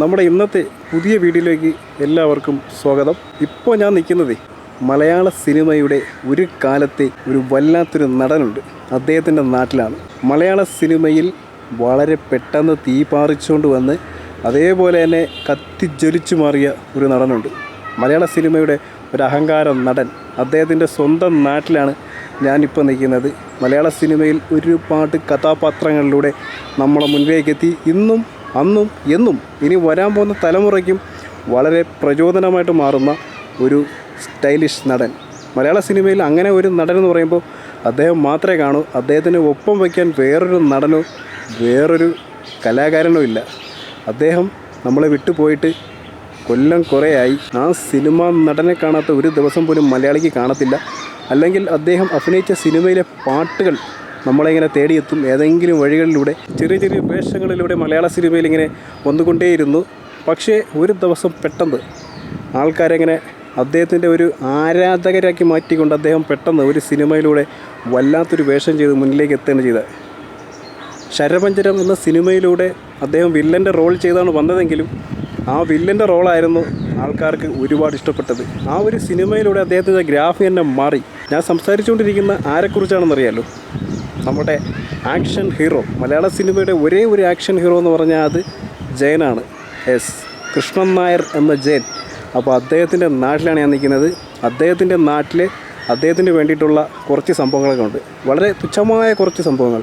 നമ്മുടെ ഇന്നത്തെ പുതിയ വീഡിയോയിലേക്ക് എല്ലാവർക്കും സ്വാഗതം. ഇപ്പോൾ ഞാൻ നിൽക്കുന്നത് മലയാള സിനിമയുടെ ഒരു കാലത്തെ ഒരു വല്ലാത്തൊരു നടനുണ്ട്. അദ്ദേഹത്തിന്റെ നാട്ടിലാണ്. മലയാള സിനിമയിൽ വളരെ പെട്ടെന്ന് തീ പാറിച്ചുകൊണ്ട് വന്ന് അതേപോലെ തന്നെ കത്തിജ്വലിച്ചു മാറിയ ഒരു നടനുണ്ട്. മലയാള സിനിമയുടെ ഒരു അഹങ്കാര നടൻ. അദ്ദേഹത്തിന്റെ സ്വന്തം നാട്ടിലാണ് ഞാനിപ്പോൾ നിൽക്കുന്നത്. മലയാള സിനിമയിൽ ഒരുപാട് കഥാപാത്രങ്ങളിലൂടെ നമ്മളെ മുൻപിലേക്കെത്തി ഇന്നും അന്നും എന്നും ഇനി വരാൻ പോകുന്ന തലമുറയ്ക്കും വളരെ പ്രചോദനമായിട്ട് മാറുന്ന ഒരു സ്റ്റൈലിഷ് നടൻ. മലയാള സിനിമയിൽ അങ്ങനെ ഒരു നടൻ എന്ന് പറയുമ്പോൾ അദ്ദേഹം മാത്രമേ കാണൂ. അദ്ദേഹത്തിന് ഒപ്പം വയ്ക്കാൻ വേറൊരു നടനോ വേറൊരു കലാകാരനോ ഇല്ല. അദ്ദേഹം നമ്മളെ വിട്ടുപോയിട്ട് കൊല്ലം കുറേയായി. ആ സിനിമ നടനെ കാണാത്ത ഒരു ദിവസം പോലും മലയാളിക്ക് കാണത്തില്ല. അല്ലെങ്കിൽ അദ്ദേഹം അഭിനയിച്ച സിനിമയിലെ പാട്ടുകൾ നമ്മളിങ്ങനെ തേടിയെത്തും ഏതെങ്കിലും വഴികളിലൂടെ ചെറിയ ചെറിയ വേഷങ്ങളിലൂടെ മലയാള സിനിമയിൽ ഇങ്ങനെ വന്നുകൊണ്ടേയിരുന്നു. പക്ഷേ ഒരു ദിവസം പെട്ടെന്ന് ആൾക്കാരെങ്ങനെ അദ്ദേഹത്തിന്റെ ഒരു ആരാധകരാക്കി മാറ്റിക്കൊണ്ട് അദ്ദേഹം പെട്ടെന്ന് ഒരു സിനിമയിലൂടെ വല്ലാത്തൊരു വേഷം ചെയ്ത് മുന്നിലേക്ക് എത്തുകയാണ് ചെയ്തത്. ശരപഞ്ചരം എന്ന സിനിമയിലൂടെ അദ്ദേഹം വില്ലന്റെ റോൾ ചെയ്താണ് വന്നതെങ്കിലും ആ വില്ലന്റെ റോളായിരുന്നു ആൾക്കാർക്ക് ഒരുപാട് ഇഷ്ടപ്പെട്ടത്. ആ ഒരു സിനിമയിലൂടെ അദ്ദേഹത്തിന്റെ ഗ്രാഫ് തന്നെ മാറി. ഞാൻ സംസാരിച്ചുകൊണ്ടിരിക്കുന്ന ആരെക്കുറിച്ചാണെന്നറിയാലോ? നമ്മുടെ ആക്ഷൻ ഹീറോ മലയാള സിനിമയുടെ ഒരേ ഒരു ആക്ഷൻ ഹീറോ എന്ന് പറഞ്ഞാൽ അത് ജയനാണ്. എസ്. കൃഷ്ണൻ നായർ എന്ന ജയൻ. അപ്പോൾ അദ്ദേഹത്തിന്റെ നാട്ടിലാണ് ഞാൻ നിൽക്കുന്നത്. അദ്ദേഹത്തിന്റെ നാട്ടിൽ അദ്ദേഹത്തിന് വേണ്ടിയിട്ടുള്ള കുറച്ച് സംഭവങ്ങളൊക്കെ ഉണ്ട്. വളരെ തുച്ഛമായ കുറച്ച് സംഭവങ്ങൾ.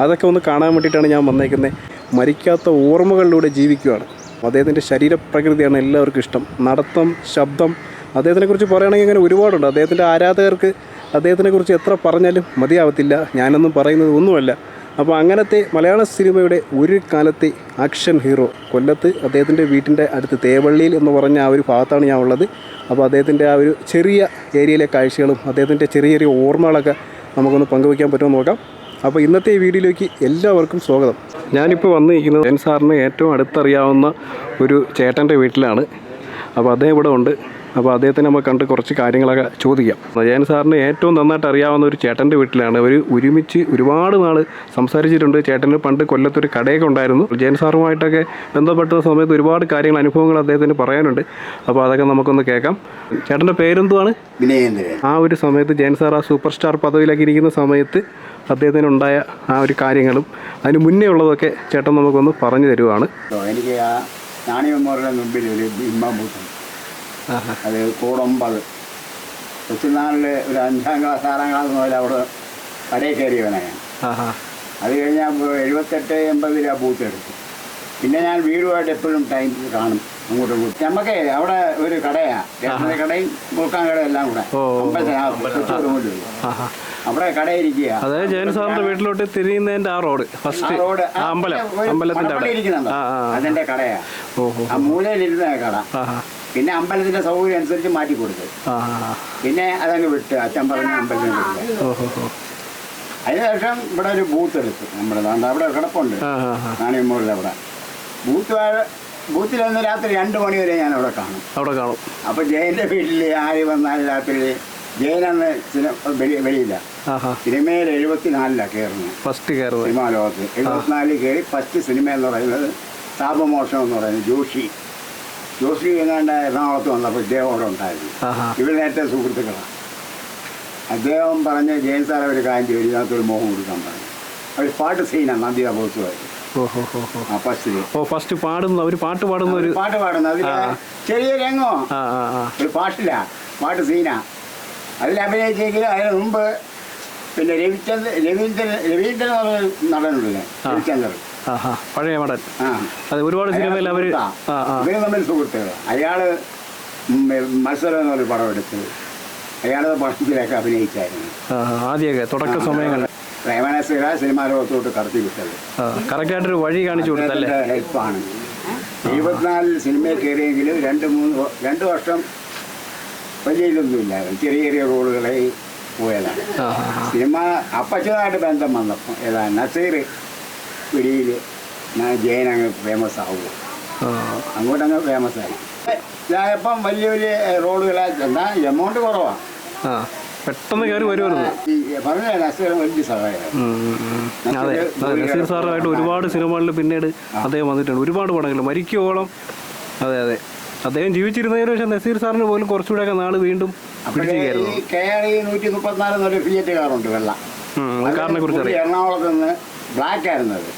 അതൊക്കെ ഒന്ന് കാണാൻ വേണ്ടിയിട്ടാണ് ഞാൻ വന്നേക്കുന്നത്. മരിക്കാത്ത ഓർമ്മകളിലൂടെ ജീവിക്കുകയാണ് അദ്ദേഹത്തിന്റെ ശരീരപ്രകൃതിയാണ് എല്ലാവർക്കും ഇഷ്ടം. നടത്തം ശബ്ദം അദ്ദേഹത്തിനെക്കുറിച്ച് പറയുകയാണെങ്കിൽ അങ്ങനെ ഒരുപാടുണ്ട്. അദ്ദേഹത്തിന്റെ ആരാധകർക്ക് അദ്ദേഹത്തിനെക്കുറിച്ച് എത്ര പറഞ്ഞാലും മതിയാവത്തില്ല. ഞാനൊന്നും പറയുന്നത് ഒന്നുമല്ല. അപ്പോൾ അങ്ങനത്തെ മലയാള സിനിമയുടെ ഒരു കാലത്തെ ആക്ഷൻ ഹീറോ കൊല്ലത്ത് അദ്ദേഹത്തിന്റെ വീട്ടിന്റെ അടുത്ത് തേവള്ളിയിൽ എന്ന് പറഞ്ഞ ആ ഒരു ഭാഗത്താണ് ഞാൻ ഉള്ളത്. അപ്പോൾ അദ്ദേഹത്തിന്റെ ആ ഒരു ചെറിയ ഏരിയയിലെ കാഴ്ചകളും അദ്ദേഹത്തിന്റെ ചെറിയ ചെറിയ ഓർമ്മകളൊക്കെ നമുക്കൊന്ന് പങ്കുവയ്ക്കാൻ പറ്റുമെന്ന് നോക്കാം. അപ്പോൾ ഇന്നത്തെ വീഡിയോയിലേക്ക് എല്ലാവർക്കും സ്വാഗതം. ഞാനിപ്പോൾ വന്നിരിക്കുന്നത് എൻ സാറിന് ഏറ്റവും അടുത്തറിയാവുന്ന ഒരു ചേട്ടന്റെ വീട്ടിലാണ്. അപ്പോൾ അദ്ദേഹം ഇവിടെ ഉണ്ട്. അപ്പോൾ അദ്ദേഹത്തിന് നമ്മൾ കണ്ട് കുറച്ച് കാര്യങ്ങളൊക്കെ ചോദിക്കാം. ജയൻ സാറിന് ഏറ്റവും നന്നായിട്ട് അറിയാവുന്ന ഒരു ചേട്ടന്റെ വീട്ടിലാണ്. അവർ ഒരുമിച്ച് ഒരുപാട് നാൾ സംസാരിച്ചിട്ടുണ്ട്. ചേട്ടന് പണ്ട് കൊല്ലത്തൊരു കടയൊക്കെ ഉണ്ടായിരുന്നു. ജയൻ സാറുമായിട്ടൊക്കെ ബന്ധപ്പെട്ട സമയത്ത് ഒരുപാട് കാര്യങ്ങൾ അനുഭവങ്ങൾ അദ്ദേഹത്തിന് പറയാനുണ്ട്. അപ്പോൾ അതൊക്കെ നമുക്കൊന്ന് കേൾക്കാം. ചേട്ടന്റെ പേരെന്തുവാണ്? വിനയേന്ദ്രൻ. ആ ഒരു സമയത്ത് ജയൻ സാർ ആ സൂപ്പർ സ്റ്റാർ പദവിയിലൊക്കെ ഇരിക്കുന്ന സമയത്ത് അദ്ദേഹത്തിന് ഉണ്ടായ ആ ഒരു കാര്യങ്ങളും അതിന് മുന്നേ ഉള്ളതൊക്കെ ചേട്ടൻ നമുക്കൊന്ന് പറഞ്ഞു തരുവാണ്. എനിക്ക് ആ നാണി മെമ്മോറിയലിന് മുമ്പിൽ ഒരു ബിംബം അത് കൂടൊമ്പത്. കൊച്ചുനാളിൽ ഒരു അഞ്ചാം ക്ലാസ് ആറാം ക്ലാസ് മുതൽ അവിടെ കടയിൽ കയറിയവനാണ് ഞാൻ. അത് കഴിഞ്ഞാൽ എഴുപത്തെട്ട് എൺപതിൽ ആ ബൂത്ത് എടുത്തു. പിന്നെ ഞാൻ വീടുമായിട്ട് എപ്പോഴും ടൈം കാണും അങ്ങോട്ടും ഇങ്ങോട്ടും. നമുക്ക് അവിടെ ഒരു കടയാണ് കടയും മുൾക്കാൻ കടയും എല്ലാം കൂടെ. അവിടെ കടയിരിക്കുക അതായത് ജയൻ സാറിന്റെ വീട്ടിലോട്ട് തിരിയുന്നതിന്റെ ആ റോഡ് ആ ഫസ്റ്റ് റോഡ് അമ്പലം അമ്പലത്തിന്റെ അവിടെ. ഇരിക്കുന്നുണ്ടോ അതിന്റെ കടയാ. ആ മൂലയിലിരുന്ന കട. പിന്നെ അമ്പലത്തിന്റെ സൗകര്യം അനുസരിച്ച് മാറ്റി കൊടുത്തു. പിന്നെ അതങ്ങ് വിട്ട് അച്ഛൻ പറഞ്ഞ അമ്പലത്തിന് കൊടുക്കുക അതിനുശേഷം ഇവിടെ ഒരു ബൂത്ത് എടുത്തു നമ്മുടെ അവിടെ കിടപ്പുണ്ട്. നാണയമ്മൂരിൽ അവിടെ. ബൂത്ത് ബൂത്തിൽ വന്ന് രാത്രി രണ്ട് മണി വരെ ഞാൻ അവിടെ കാണും. അവിടെ കാണും. അപ്പൊ ജയന്റെ വീട്ടിൽ ആര് വന്നാലും രാത്രി വെളി- വെളിയില്ല. സിനിമയിൽ എഴുപത്തിനാലിലാണ് കയറുന്നത് ഫസ്റ്റ് കയറുന്നത് സിനിമാ ലോകത്ത്. എഴുപത്തിനാലിൽ കയറി ഫസ്റ്റ് സിനിമ എന്ന് പറയുന്നത് താപമോഷം എന്ന് പറയുന്നത് ജോഷി. ജോഷി എങ്ങാണ്ട് എറണാകുളത്ത് വന്നപ്പോൾ ഇദ്ദേഹം അവിടെ ഉണ്ടായിരുന്നു. ഇവർ നേരത്തെ സുഹൃത്തുക്കളാണ് അദ്ദേഹം പറഞ്ഞ ജയൻ സാറെ ഒരു കാര്യം ചെയ്യും ഇതിനകത്തൊരു മോഹം കൊടുക്കാൻ പറഞ്ഞു. അവർ പാട്ട് സീനാണ് നന്ദിത ബോസുമായിട്ട് ഓ ഫസ്റ്റ് പാടുന്ന ഒരു പാട്ട് പാടുന്ന ഒരു പാട്ട് പാടുന്ന അതിൽ. ചെറിയ രംഗോ? ഒരു പാട്ടില്ല പാട്ട് സീനാ. അതിൽ അഭിനയിച്ചെങ്കിൽ അതിന് മുമ്പ് പിന്നെ രവിചന്ദ്രൻ രവീന്ദ്രൻ രവീന്ദ്രൻ നടനുണ്ടല്ലേ രവിചന്ദ്രൻ. പഴയ മടൻ അതെ ഒരുപാട് സിനിമയിൽ അവർ ഇവർ തമ്മിൽ സുഹൃത്തുക്കൾ അയാൾ മത്സരം എന്നൊരു പടം എടുത്ത് അയാളത് പടത്തിലൊക്കെ അഭിനയിച്ചായിരുന്നു. ആദ്യമൊക്കെ തുടക്ക സമയങ്ങളിൽ. പ്രേമനസിക സിനിമാ ലോകത്തോട്ട് കടത്തി വിട്ടത്. ആയിട്ട് കറക്റ്റായിട്ടൊരു വഴി കാണിച്ചു കൊടുത്തല്ലേ? ഹെൽപ്പാണ്. എഴുപത്തിനാലിൽ സിനിമയിൽ കയറിയെങ്കിലും രണ്ട് മൂന്ന് രണ്ട് വർഷം വലിയ ഇതൊന്നുമില്ലായിരുന്നു ചെറിയ ചെറിയ റോളുകളായി പോയതാണ്. സിനിമ അപ്പച്ചതായിട്ട് ബന്ധം വന്നപ്പോൾ ഏതാ നസീർ പിടിയിൽ ജയൻ അങ്ങ് ഫേമസ് ആവുമോ അങ്ങോട്ടങ്ങ് ഫേമസ് ആയി. ഇതായപ്പം വലിയ വലിയ റോഡുകളായി എന്താ എമൗണ്ട് കുറവാണ് പെട്ടെന്ന് കയറി വരുമായിരുന്നു. അതെ നസീർ സാറുമായിട്ട് ഒരുപാട് സിനിമകളിൽ പിന്നീട് അദ്ദേഹം വന്നിട്ടുണ്ട്. ഒരുപാട് പടങ്ങൾ മരിക്കുവോളം. അതെ അതെ. അദ്ദേഹം ജീവിച്ചിരുന്നതിന് ശേഷം നസീർ സാറിന് പോലും കുറച്ചുകൂടെയൊക്കെ നാൾ വീണ്ടും എറണാകുളത്ത് നിന്ന് ബ്ലാക്ക് ആയിരുന്നത്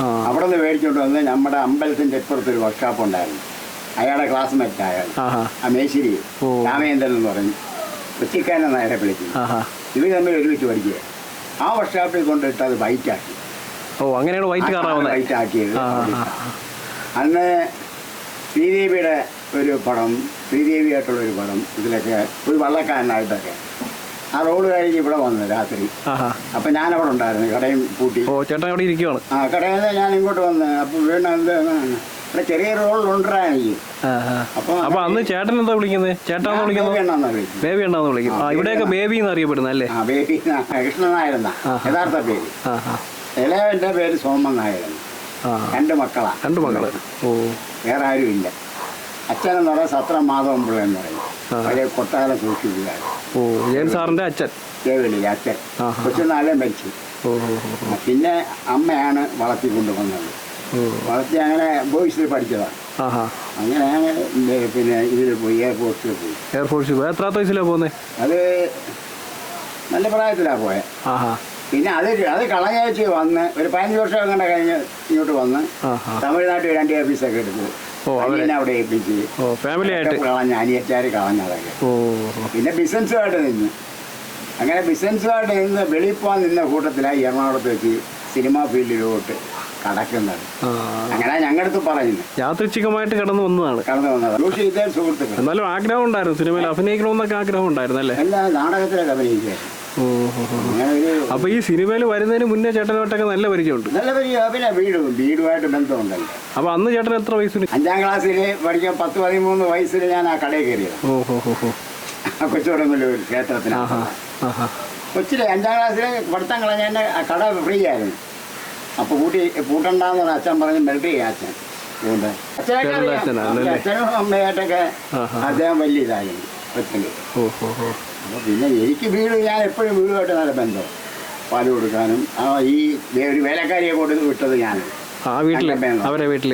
ആ. അവിടെ നിന്ന് മേടിച്ചോണ്ട് വന്ന് നമ്മുടെ അമ്പലത്തിന്റെ ഇപ്പുറത്തൊരു വർക്ക്ഷോപ്പ് ഉണ്ടായിരുന്നു. അയാളുടെ ക്ലാസ്മേറ്റ് അയാൾ ആ മേശിരി രാമേന്ദ്രൻ എന്ന് പറഞ്ഞു കൊച്ചിക്കാരൻ നേരെ വിളിക്കും ഇവർ തമ്മിൽ ഒരുമിച്ച് പഠിക്കുക. ആ വർക്ക്ഷോപ്പിൽ കൊണ്ടിട്ട് അത് വൈറ്റാക്കി ഓ അങ്ങനെയാണ് വൈറ്റ് വൈറ്റ് ആക്കിയത്. അന്ന് ശ്രീദേവിയുടെ ഒരു പടം ശ്രീദേവിയായിട്ടുള്ള ഒരു പടം ഇതിലൊക്കെ ഒരു വള്ളക്കാരനായിട്ടൊക്കെ ആ റോഡ് കഴിഞ്ഞ് ഇവിടെ വന്നു രാത്രി. ആഹാ. ഞാൻ അവിടെ ഉണ്ടായിരുന്നു കടയും പൂട്ടി. ഓ ചേട്ടൻ അവിടെ ഇരിക്കുവാണ്. ആ കടയിൽ നിന്ന് ഞാൻ ഇങ്ങോട്ട് വന്ന് അപ്പൊ വീണ്ടും എന്ത് ഇവിടെ ചെറിയ റോഡ് എനിക്ക്. ആഹാ. അപ്പൊ അന്ന് ചേട്ടൻ എന്താ വിളിക്കുന്നത് ചേട്ടാന്ന് വിളിക്കുന്നത് എന്നാ വിളിക്കുന്നത് ബേബി എന്നാന്ന് വിളിക്കും ആ ഇവിടെയൊക്കെ ബേബി എന്ന് അറിയപ്പെടുന്ന അല്ലേ? ആ ബേബി കൃഷ്ണനായിരുന്ന യഥാർത്ഥ പേര്. ആഹാ. ഇളയവന്റെ പേര് സോമൻ നായരൻ ആ. രണ്ട് മക്കളാ. രണ്ട് മക്കൾ. ഓ. വേറെ ആരും ഇല്ല അച്ഛനെന്ന് പറയാൻ സത്രം മാധവൻ പിള്ള എന്ന് പറയും. ആ. പഴയ കൊട്ടാരം സൂക്ഷിക്കുകയാണ് ഓ ജയൻ സാറിന്റെ അച്ഛൻ? ദേവലില്ല അച്ഛൻ. കൊച്ചുനാളെ മരിച്ചു. പിന്നെ അമ്മയാണ് വളർത്തി കൊണ്ടുവന്നത് വളർത്തി അങ്ങനെ ബോയ്സിൽ പഠിച്ചതാണ് അങ്ങനെ പിന്നെ ഇതിൽ പോയി എയർപോർട്ടിൽ പോയി. എയർഫോഴ്സിൽ പോയി. എത്ര വയസ്സിലാണ് പോകുന്നത് അത് നല്ല പ്രായത്തിലാണ് പോയത് പിന്നെ അത് അത് കളഞ്ഞയച്ച് വന്ന് ഒരു പതിനഞ്ച് വർഷം അങ്ങനെ കഴിഞ്ഞ് ഇങ്ങോട്ട് വന്ന് തമിഴ്നാട്ടിൽ രണ്ട് ഓഫീസൊക്കെ എടുത്ത് അവിടെ ഏൽപ്പിച്ച്. ഓ ഫാമിലി ആയിട്ട്. കളഞ്ഞ അനിയച്ചാർ കളഞ്ഞതൊക്കെ ഓ പിന്നെ ബിസിനസ്സുമായിട്ട് നിന്ന്. അങ്ങനെ ബിസിനസ്സുമായിട്ട് നിന്ന് വെളിയിൽ പോകാൻ നിന്ന കൂട്ടത്തിലായി എറണാകുളത്ത് വെച്ച് സിനിമാ ഫീൽഡിലോട്ട്. കടക്കുന്നത്. അങ്ങനെ ഞങ്ങളടുത്ത് പറയുന്നു യാദൃച്ഛികമായിട്ട് കടന്നു വന്നതാണ്. കടന്നു വന്നത് ജോഷി ഇതേ സുഹൃത്തുക്കൾ. എന്നാലും ആഗ്രഹം ഉണ്ടായിരുന്നു. സിനിമയിൽ അഭിനയിക്കണമെന്നൊക്കെ ആഗ്രഹം ഉണ്ടായിരുന്നു അല്ലേ? എല്ലാ നാടകത്തിലൊക്കെ ഒരു അപ്പൊ ഈ സിനിമയിൽ വരുന്നതിന് മുന്നേ ചേട്ടനുമായിട്ടൊക്കെ നല്ല പരിചയമുണ്ട്. നല്ല വലിയ പിന്നെ വീടും വീടുമായിട്ട് ബന്ധമുണ്ടല്ലോ. അപ്പൊ അന്ന് ചേട്ടൻ എത്ര വയസ്സിന്? അഞ്ചാം ക്ലാസ്സിൽ പഠിക്കാൻ പത്ത് പതിമൂന്ന് വയസ്സിൽ ഞാൻ ആ കടയിൽ കയറിയത്. ഓഹോ ഹോ കൊച്ചുടങ്ങൊരു ക്ഷേത്രത്തിന് കൊച്ചിലെ അഞ്ചാം ക്ലാസ്സിലെ പഠിത്തം കളഞ്ഞ കട ഫ്രീ ആയിരുന്നു. അപ്പോൾ കൂട്ടി കൂട്ടണ്ടെന്ന് പറഞ്ഞ അച്ഛൻ പറഞ്ഞ് മിലിറ്ററി അച്ഛൻ. അതുകൊണ്ട് അച്ഛനൊക്കെ? അച്ഛനും അമ്മയായിട്ടൊക്കെ. അദ്ദേഹം വലിയ ഇതായിരുന്നു ഹോ അപ്പോൾ പിന്നെ എനിക്ക് വീട് ഞാൻ എപ്പോഴും വീടുമായിട്ട് നല്ല ബന്ധം. പാൽ കൊടുക്കാനും ആ ഈ ഒരു വേലക്കാരിയെ കൊണ്ട് വിട്ടത് ഞാൻ. ആ വീട്ടിൽ അവരെ വീട്ടിൽ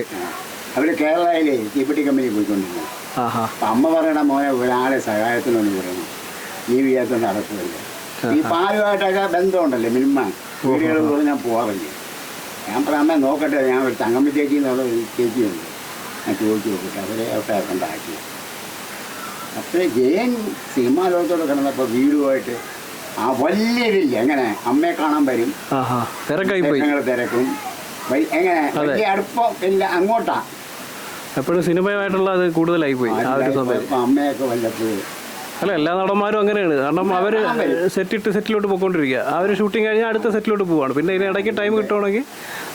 അവർ കേരളയിലെ തീപ്പെട്ടി കമ്പനി പോയിക്കൊണ്ടിരുന്നു അപ്പം അമ്മ പറയണ മോനെ ഒരാളെ സഹായത്തിനൊന്ന് പറയണം. ജീവിതത്തിൽ നടക്കുന്നില്ല ഈ പാലുമായിട്ടൊക്കെ ബന്ധമുണ്ടല്ലേ? മിൽമ വീടുകൾ ഞാൻ പോകാറില്ല ഞാൻ പറയാമേ നോക്കട്ടെ ഞാൻ ഒരു തങ്കമ്മ ചേച്ചി എന്നുള്ള ചേച്ചിയുണ്ട് ഞാൻ ചോദിച്ചു നോക്കട്ടെ അവരെ അവിടെ കണ്ടാക്കി. അപ്പോൾ ജയൻ സിനിമാ ലോകത്തോട് കിടന്നപ്പോൾ വീടുമായിട്ട് ആ വലിയൊരില്ല എങ്ങനെ അമ്മയെ കാണാൻ വരും. ദേശങ്ങൾ തിരക്കും. എങ്ങനെ വലിയ അടുപ്പം ഇല്ല അങ്ങോട്ടാ. എപ്പോഴും സിനിമയുമായിട്ടുള്ള അത് കൂടുതലായി പോയി അമ്മയൊക്കെ വല്ലപ്പോഴും അല്ല എല്ലാ നടന്മാരും അങ്ങനെയാണ്. കാരണം അവർ സെറ്റിട്ട് സെറ്റിലോട്ട് പോയിക്കൊണ്ടിരിക്കുക. ഒരു ഷൂട്ടിംഗ് കഴിഞ്ഞാൽ അടുത്ത സെറ്റിലോട്ട് പോവാണ്. പിന്നെ ഇതിന് ഇടയ്ക്ക് ടൈം കിട്ടുവാണെങ്കിൽ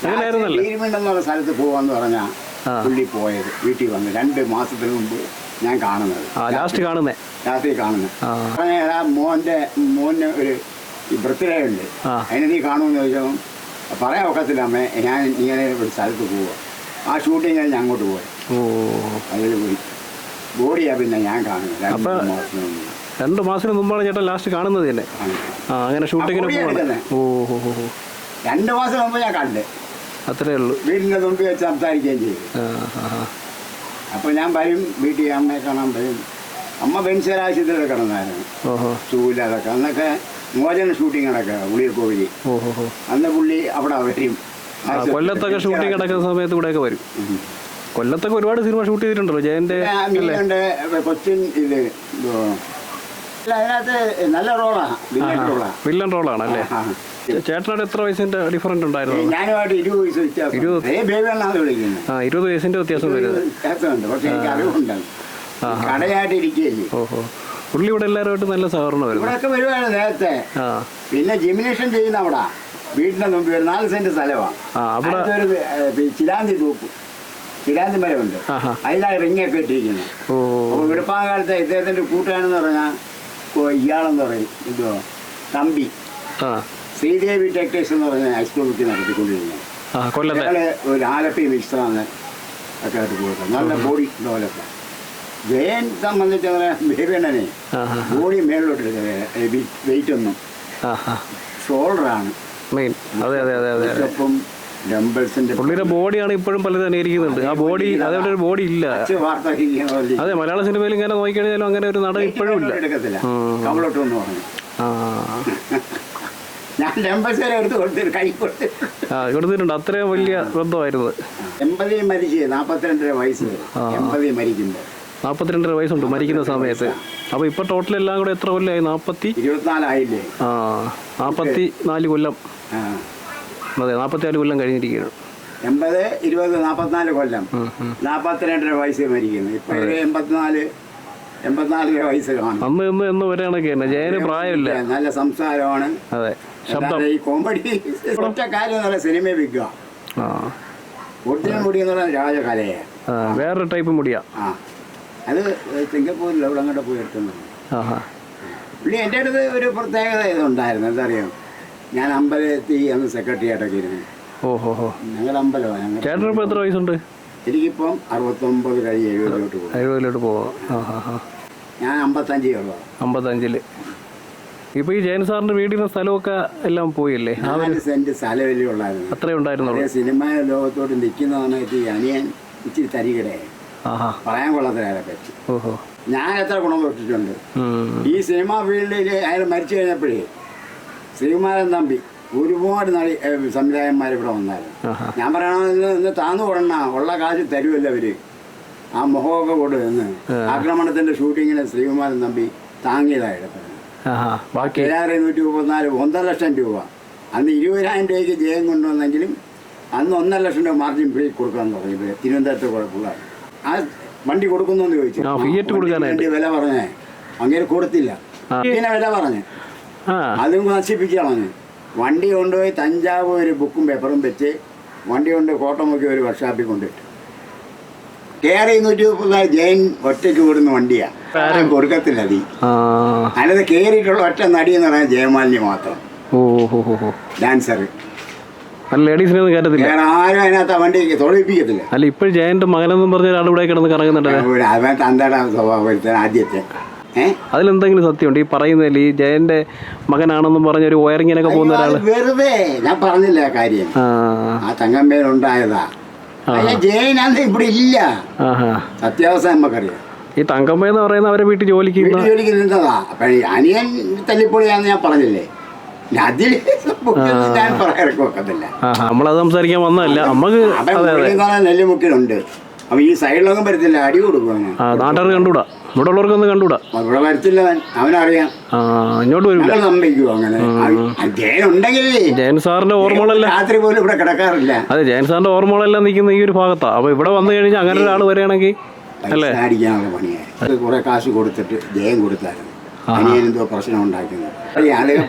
അങ്ങനെയായിരുന്നല്ലോ. എന്നുള്ള സ്ഥലത്ത് പോവാന്ന് പറഞ്ഞാ ആ. പുള്ളി പോയത്. വീട്ടിൽ വന്ന് രണ്ട് മാസത്തിന് മുമ്പ് ഞാൻ കാണുന്നത്. ലാസ്റ്റ് കാണുന്നത് രാത്രി. കാണുന്നത് മോന്റെ മോന് ഒരു ബർത്ത്ഡേ ഉണ്ട്. അതിന് നീ കാണുമെന്ന് ചോദിച്ചാൽ പറയാൻ ഒക്കത്തില്ല അമ്മേ ഞാൻ ഇങ്ങനെ ഒരു സ്ഥലത്ത് പോവുക ആ ഷൂട്ടിങ് കഴിഞ്ഞ് അങ്ങോട്ട് പോയി. അതിൽ പോയി. ബോഡിയാ പിന്നെ ഞാൻ കാണുന്നത്. രണ്ട് അപ്പൊ- രണ്ട് മാസത്തിന് മുമ്പാണ് ചേട്ടൻ ലാസ്റ്റ് കാണുന്നത് തന്നെ ആ. അങ്ങനെ ഷൂട്ടിങ്ങിന് പോവാണ്. ഓ ഹോ ഹോ ഹോ. രണ്ട് മാസം മുമ്പ് ഞാൻ കണ്ടേ. അത്രേ ഉള്ളൂ. വീടിന്റെ മുമ്പ് വെച്ച് സംസാരിക്കുകയും ചെയ്തു. അപ്പോൾ ഞാൻ വരും വീട്ടിൽ അമ്മയെ കാണാൻ വരും. അമ്മ ബെൻസരാശുപത്രിയിൽ കിടന്നായിരുന്നു. ഓഹോ. ചൂല അതൊക്കെ. അന്നൊക്കെ മോചന ഷൂട്ടിങ്ങുകളൊക്കെ ഉളിയർക്കോവിലി ഓ ഹോ ഹോ. അന്ന് പുള്ളി അവിടെ വരും. കൊല്ലത്തൊക്കെ ഷൂട്ടിംഗ് കിടക്കുന്ന സമയത്ത് ഇവിടെയൊക്കെ വരും. കൊല്ലത്തൊക്കെ ഒരുപാട് സിനിമ ഷൂട്ട് ചെയ്തിട്ടുണ്ടല്ലോ ജയന്റെ അല്ലേ? മീനുണ്ട് കൊച്ചിൻ ഇത് ഇതോ. അല്ല അതിനകത്ത് നല്ല റോളാണ് വില്ലൻ റോളാണ് വില്ലൻ റോളാണ് അല്ലേ. ചേട്ടനോട് എത്ര വയസ്സിന്റെ ഡിഫറന്റ് ഉണ്ടായിരുന്നു? ഞാനുമായിട്ട് ഇരുപത് വയസ്സ് വ്യത്യാസം. ഇരുപത്. ഏ ബേബി എന്നാണ് വിളിക്കുന്നത് ആ ഇരുപത് വയസ്സിന്റെ വ്യത്യാസം വരുന്നത്. വ്യത്യാസമുണ്ട്. പക്ഷെ എനിക്ക് അറിവുണ്ട് കടയായിട്ട് ഇരിക്കുകയല്ലേ. ഓഹോ. പുള്ളി ഇവിടെ എല്ലാവരുമായിട്ട് നല്ല സഹകരണം വരുന്നു. ഇവിടെയൊക്കെ വരുവാണ് നേരത്തെ. ആ. പിന്നെ ജിമിനേഷൻ ചെയ്യുന്ന അവിടെ. വീടിന്റെ മുമ്പിൽ ഒരു നാല് സെന്റ് സ്ഥലമാണ് ആ അവിടെ അടുത്തൊരു ഏ, ചിലാന്തി തൂക്കും ചിലാന്തി മരമുണ്ട് ഉണ്ട് അതിലാണ് റിങ്ങൊക്കെ ഇട്ടിരിക്കുന്നത് അപ്പോൾ വെളുപ്പാകാലത്ത് ഇദ്ദേഹത്തിന്റെ കൂട്ടുകാരെന്ന് പറഞ്ഞാൽ ഇയാളെന്ന് പറയും. ഇതോ തമ്പി. ശ്രീദേവി ടെക്ടേഴ്സ് എന്ന് പറഞ്ഞ ഹൈസ്കൂൾ കുട്ടി നടത്തിക്കൊണ്ടിരുന്നത്. ഞങ്ങൾ ഒരു ആലപ്പി മിക്സറാണ് ഒക്കെ ആയിട്ട് പോയിട്ട് നല്ല ബോഡി ഡെവലപ്പ് ജയൻ സംബന്ധിച്ച് ആ ബോഡി മേളിലോട്ട് വെയിറ്റ് ഒന്നും. ഷോൾഡറാണ് അതെ അതെ അതെ അതെ ഡംബിൾസിന്റെ പുള്ളിയുടെ ബോഡിയാണ് ഇപ്പോഴും പലരും അനുകരിക്കുന്നുണ്ട്. ആ ബോഡി അതേപോലെ ഒരു ബോഡി ഇല്ല. അതെ മലയാള സിനിമയിൽ ഇങ്ങനെ നോക്കിക്കഴിഞ്ഞാലും അങ്ങനെ ഒരു നടൻ ഇപ്പോഴും ഇല്ല. എടുക്കത്തില്ല. എന്ന് പറഞ്ഞു. ആ. ഞാൻ ഡംബിൾസ് വരെ എടുത്ത് കൊടുത്തിട്ട് കൈ കൊടുത്ത് ആ കൊടുത്തിട്ടുണ്ട്. അത്രയും വലിയ ബന്ധമായിരുന്നു. എൺപതിൽ മരിച്ച് നാൽപ്പത്തിരണ്ടര വയസ്സ് എൺപതിൽ മരിക്കുമ്പോൾ നാൽപ്പത്തിരണ്ടര വയസ്സുണ്ട് മരിക്കുന്ന സമയത്ത്. അപ്പോൾ ഇപ്പോൾ ടോട്ടൽ എല്ലാം കൂടെ എത്ര കൊല്ലമായി നാൽപ്പത്തി ഇരുപത്തിനാലായില്ലേ? ആ നാൽപ്പത്തി നാല് കൊല്ലം അതെ നാൽപ്പത്തി നാല് കൊല്ലം കഴിഞ്ഞിരിക്കുകയാണ്. എൺപത് ഇരുപത് നാൽപ്പത്തിനാല് കൊല്ലം. നാൽപ്പത്തിരണ്ടര വയസ്സ് മരിക്കുന്നു. ഇപ്പൊ ഒരു എൺപത്തിനാല് എൺപത്തിനാലര വയസ്സ് കാണും. അന്ന് ഇന്ന് എന്ന് ഒരേ കണക്കായിരുന്നു ജയന് പ്രായമില്ല. നല്ല സംസാരമാണ്. അതെ. ശബ്ദം. ഈ കോമഡി ഒറ്റ കാര്യം നല്ല സിനിമ വിൽക്കുക ഒറിജിനൽ മുടി രാജകലയാണ്. ആ, വേറൊരു ടൈപ്പ് മുടിയാ. ആ. അത് സിംഗപ്പൂരിൽ അവിടെ അങ്ങോട്ട് പോയി ആ പുള്ളി എന്റെ അടുത്ത് ഒരു പ്രത്യേകത ഇതുണ്ടായിരുന്നു. എന്താ അറിയാം ഞാൻ അമ്പലത്തിൽ അന്ന് സെക്രട്ടറി ആയിട്ടൊക്കെ ഇരുന്നു. ഓഹോ ഹോ ഞങ്ങളുടെ അമ്പലമാണ് ഞങ്ങൾ ചേട്ടന് ഇപ്പോൾ എത്ര വയസ്സുണ്ട്? എനിക്കിപ്പം അറുപത്തൊമ്പത് കഴിഞ്ഞ് എഴുപതിലോട്ട് പോകും എഴുപതിലോട്ട് പോവാം. ആ ഞാൻ അമ്പത്തഞ്ചേ ഉള്ളു. അമ്പത്തഞ്ചിൽ. ഇപ്പോൾ ഈ ജയൻ സാറിന്റെ വീടിന്റെ സ്ഥലമൊക്കെ എല്ലാം പോയില്ലേ? നാല് സെന്റ് സ്ഥലവല്ലി ഉള്ളായിരുന്നു. അത്രേ ഉണ്ടായിരുന്നുള്ളൂ. സിനിമ ലോകത്തോട്ട് നിൽക്കുന്നതാണ് ഈ അനിയൻ ഇച്ചിരി തരികടേ. ആഹാ പറയാൻ കൊള്ളത്തിനെ പറ്റി. ഓഹോ. ഞാൻ എത്ര ഗുണം തൊട്ടിട്ടുണ്ട് ഉം. ഈ സിനിമാ ഫീൽഡിൽ അയാൾ മരിച്ചു കഴിഞ്ഞപ്പോഴേ ശ്രീകുമാരൻ തമ്പി ഒരുപാട് നടി സംവിധായകന്മാർ ഇവിടെ വന്നായിരുന്നു. ഞാൻ പറയണമെന്ന് ഇന്ന് താന്നു കൊടണ ഉള്ള കാശ് തരുമല്ലോ അവർ ആ മുഖമൊക്കെ കൊടു നിന്ന് ആക്രമണത്തിന്റെ ഷൂട്ടിങ്ങിന് ശ്രീകുമാരൻ തമ്പി താങ്ങിയതായിട്ട് ഏഴായിരം നൂറ്റി മുപ്പത്തിനാല് ഒന്നര ലക്ഷം രൂപ. അന്ന് ഇരുപതിനായിരം രൂപയ്ക്ക് ജയം കൊണ്ടുവന്നെങ്കിലും അന്ന് ഒന്നര ലക്ഷം രൂപ മാർജിൻ ഫ്രീ കൊടുക്കാൻ തുടങ്ങി തിരുവനന്തപുരത്ത് കുഴപ്പമില്ല ആ വണ്ടി കൊടുക്കുന്നു ചോദിച്ചു. വില പറഞ്ഞേ. അങ്ങനെ കൊടുത്തില്ല. പിന്നെ വില പറഞ്ഞു. അതും നശിപ്പിച്ച് കളഞ്ഞു വണ്ടി കൊണ്ടുപോയി തഞ്ചാവ് ഒരു ബുക്കും പേപ്പറും വെച്ച് വണ്ടി കൊണ്ട് കോട്ടമുക്കി ഒരു വർക്ക്ഷോപ്പിൽ കൊണ്ടിട്ടു കയറി നൂറ്റി മുപ്പത് ജയൻ ഒറ്റയ്ക്ക് വിടുന്ന വണ്ടിയാ. ആരും കൊടുക്കത്തില്ല അതി. അല്ലാതെ കയറിയിട്ടുള്ള ഒറ്റ നടി എന്ന് പറയാൻ ജയമാലിനി മാത്രം. ഡാൻസർ ലേഡീസിനെ ഒന്നും കയറ്റത്തില്ല ആരും അതിനകത്ത് ആ വണ്ടി തൊഴിപ്പിക്കത്തില്ല അല്ല ഇപ്പോൾ ജയന്റെ മകനെന്നും പറഞ്ഞ ഒരാൾ ഇവിടെ കിടന്ന് കറങ്ങുന്നുണ്ട് അവൻ തന്തയുടെ സ്വഭാവം ഒരുത്തൻ ആദ്യത്തെ. അതിലെന്തെങ്കിലും സത്യമുണ്ട്? ഈ പറയുന്നതിൽ ഈ ജയന്റെ മകനാണെന്നും പറഞ്ഞ ഒരു വയറിങ്ങിനൊക്കെ പോകുന്ന ഒരാൾ വെറുതെ. ഞാൻ പറഞ്ഞില്ല ആ കാര്യം. ആ. അയ്യ ജയനാന്ന് ഇവിടെ ഇല്ല. അത്യാവശ്യം സത്യാവസ്ഥ നമുക്കറിയാം. ഈ തങ്കമ്മ എന്ന് പറയുന്ന അവരെ വീട്ടിൽ ജോലിക്ക് ജോലിക്ക് നിന്നതാ അപ്പൊ ഈ അനിയൻ തല്ലിപ്പൊളിയാന്ന് ഞാൻ പറഞ്ഞില്ലേ? നമ്മളത് സംസാരിക്കാൻ വന്നതല്ല. നമുക്ക് നെല്ലുമുക്കിലുണ്ട് അപ്പൊ ഈ സൈഡിലൊന്നും വരത്തില്ല. അടി കൊടുക്കും നാട്ടുകാർ കണ്ടുകൂടാ? ഇവിടെ ഉള്ളവർക്കൊന്നും കണ്ടുകൂടാ. ഇവിടെ വരത്തില്ല അവനറിയാം. ആ ഇങ്ങോട്ട് വരില്ല ഞങ്ങൾ സമ്മതിക്കുമോ അങ്ങനെ? ആ. ജയൻ സാറിന്റെ ഓർമ്മകളെല്ലാം. രാത്രി പോലും ഇവിടെ കിടക്കാറില്ല. അതെ ജയൻ സാറിന്റെ ഓർമ്മകളെല്ലാം നിൽക്കുന്ന ഈ ഒരു ഭാഗത്താ. അപ്പൊ ഇവിടെ വന്നു കഴിഞ്ഞാൽ അങ്ങനെ ഒരാൾ വരികയാണെങ്കിൽ അല്ലേ അടിക്കാനുള്ള പണിയായി കുറെ കാശ് കൊടുത്തിട്ട് ജയം കൊടുത്തായിരുന്നു. എന്തോ പ്രശ്നം ഉണ്ടാക്കുന്നത്